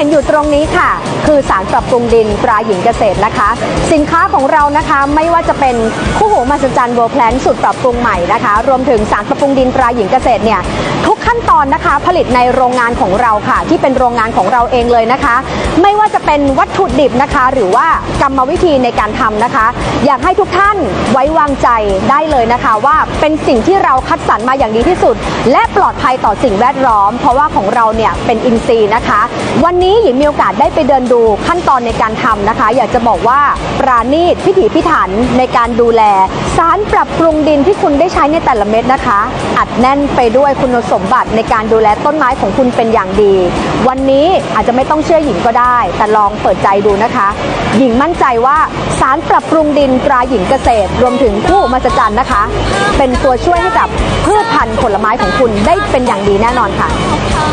ห็นอยู่ตรงนี้ค่ะ คือสารปรับปรุงดินตราหญิงเกษตรนะคะ สินค้าของเรานะคะไม่ว่าจะเป็นคู่หูมหัศจรรย์เวอร์แพลนสูตรปรับปรุงใหม่นะคะ รวมถึงสารปรับปรุงดินตราหญิงเกษตรเนี่ยทุกขั้นตอนนะคะ ผลิตในโรงงานของเราค่ะ ที่เป็นโรงงานของเราเองเลยนะคะ ไม่ว่าจะเป็นวัตถุดิบนะคะ หรือว่ากรรมวิธีในการทำนะคะ อยากให้ทุกท่านไว้วางใจได้เลยนะคะว่าเป็นสิ่งที่เราคัดสรรมาอย่างดีที่สุด และปลอดภัยต่อสิ่งแวดล้อม เพราะว่าของเราเนี่ยเป็นอินทรีย์นะคะ วันนี้หญิงมีโอกาสได้ไปเดินดูขั้นตอนในการทำนะคะ อยากจะบอกว่าปราณีตพิถีพิถันในการดูแล สารปรับปรุงดินที่คุณได้ใช้ในแต่ละเม็ดนะคะ อัดแน่นไปด้วยคุณสมบัติในการดูแลต้นไม้ของคุณเป็นอย่างดี วันนี้อาจจะไม่ต้องเชื่อหญิงก็ได้ แต่ลองเปิดใจดูนะคะ หญิงมั่นใจว่าสารปรับปรุงดินตราหญิงเกษตร รวมถึงผู้มหัศจรรย์นะคะ เป็นตัวช่วยให้กับพืชพันธุ์ผลไม้ของคุณได้เป็นอย่างดีแน่นอนค่ะ